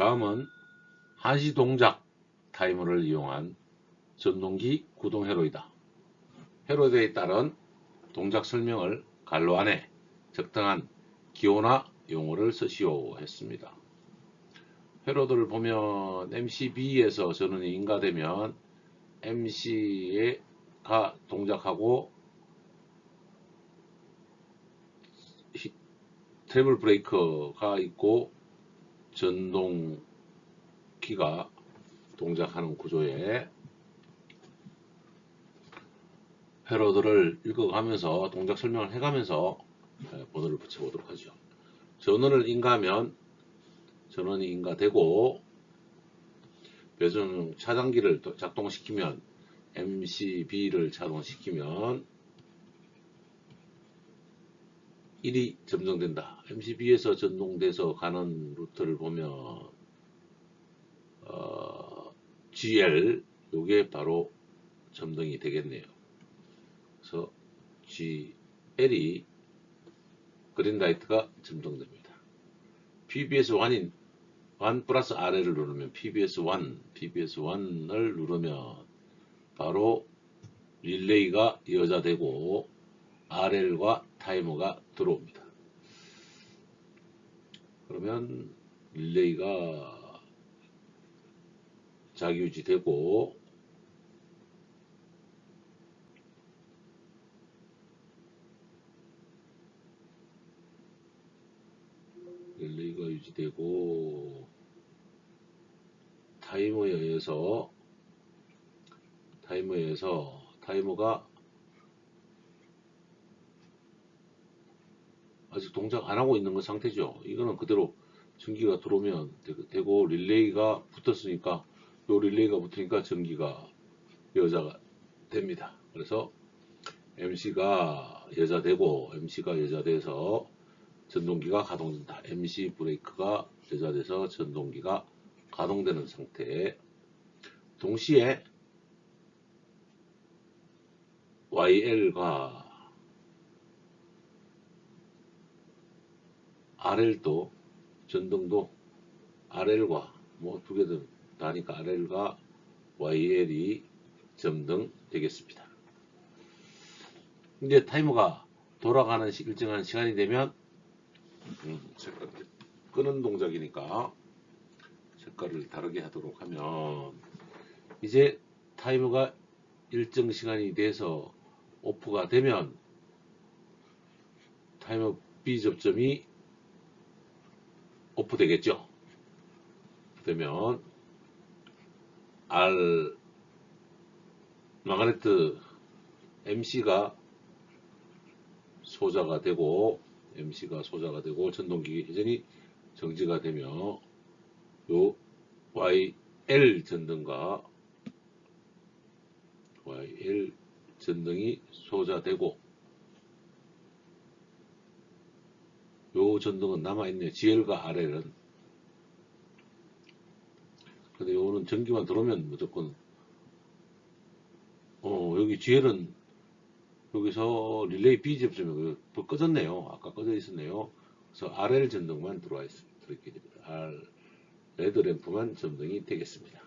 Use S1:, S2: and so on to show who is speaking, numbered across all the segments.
S1: 다음은 한시 동작 타이머를 이용한 전동기 구동 회로이다. 회로에 따른 동작 설명을 갈로 안에 적당한 기호나 용어를 쓰시오 했습니다. 회로들을 보면 MCB에서 전원이 인가되면 MC가 동작하고 히- 트래블 브레이커가 있고 전동기가 동작하는 구조에 회로들을 읽어가면서 동작 설명을 해가면서 에, 번호를 붙여보도록 하죠. 전원을 인가하면 전원이 인가되고 배선 차단기를 또 작동시키면 MCB를 작동시키면 1이 점등된다. MCB에서 전동돼서 가는 루트를 보면 어, GL 요게 바로 점등이 되겠네요. 그래서 GL이 그린라이트가 점등됩니다. PBS1인 1 플러스 RL을 누르면 PBS1, PBS1을 누르면 바로 릴레이가 여자되고 RL과 타이머가 들어옵니다. 그러면 릴레이가 자기 유지되고 릴레이가 유지되고 타이머에 의해서 타이머에 의해서 타이머가 아직 동작 안 하고 있는 건 상태죠. 이거는 그대로 전기가 들어오면 되- 되고 릴레이가 붙었으니까 요 릴레이가 붙으니까 전기가 여자가 됩니다. 그래서 MC가 여자 되고 MC가 여자 돼서 전동기가 가동된다. MC 브레이크가 여자 돼서 전동기가 가동되는 상태. 동시에 YL과 RL도 전등도 RL과 뭐 두개 다니까 RL과 YL이 점등 되겠습니다. 근데 타이머가 돌아가는 시- 일정한 시간이 되면 음, 색깔 끄는 동작이니까 색깔을 다르게 하도록 하면 이제 타이머가 일정 시간이 돼서 오프가 되면 타이머 B 접점이 오프 되겠죠. 되면 R 마그네트 MC가 소자가 되고 MC가 소자가 되고 전동기 회전이 정지가 되며 요 YL 전등과 YL 전등이 소자되고 요 전등은 남아있네요. GL과 RL은 근데 요거는 전기만 들어오면 무조건 어 여기 GL은 여기서 릴레이 B 접점이 불 꺼졌네요. 아까 꺼져 있었네요. 그래서 RL 전등만 들어와 있, 들어있게 됩니다. R 레드 램프만 점등이 되겠습니다.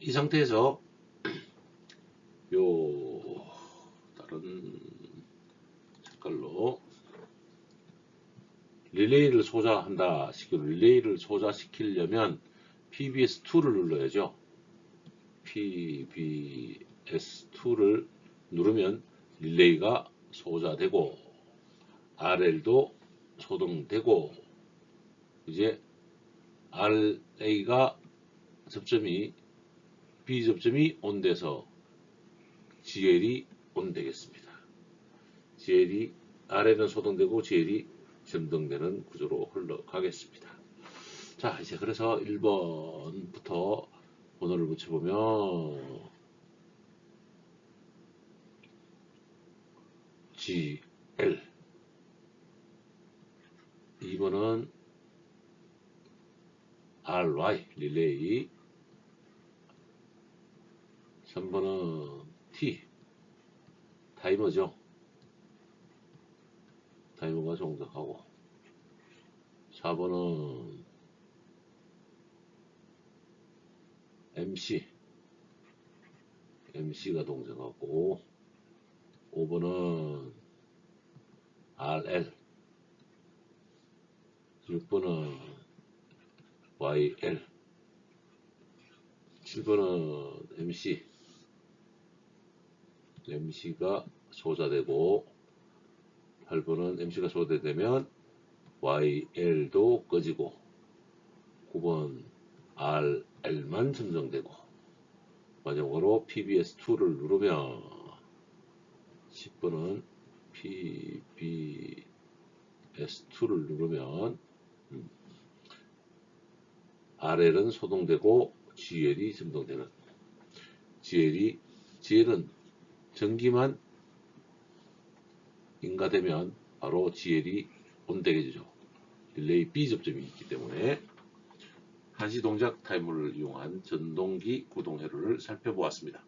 S1: 이 상태에서 요 다른 색깔로 릴레이를 소자한다 시키고 릴레이를 소자시키려면 PBS2를 눌러야죠. PBS2를 누르면 릴레이가 소자되고 RL도 소등되고 이제 RA가 접점이 B 접점이 온 돼서 GL이 온 되겠습니다. GL이 RL은 소등되고 GL이 점등되는 구조로 흘러가겠습니다. 자, 이제 그래서 1번부터 번호를 붙여보면 GL 2번은 RY 릴레이. 3번은 T 타이머죠 타이머가 정답하고. 4번은 MC MC가 동작하고 5번은 RL 6번은 YL 7번은 MC MC가 소자되고 8번은 MC가 소자되면 YL도 꺼지고 9번 RL만 점정되고 마지막으로 PBS2를 누르면 10번은 PBS2를 누르면 음, RL은 소동되고 GL이 점동되는 GL이 GL은 전기만 인가되면 바로 GL이 온되게 되죠. 릴레이 B 접점이 있기 때문에 한시 동작 타이머를 이용한 전동기 구동 회로를 살펴보았습니다.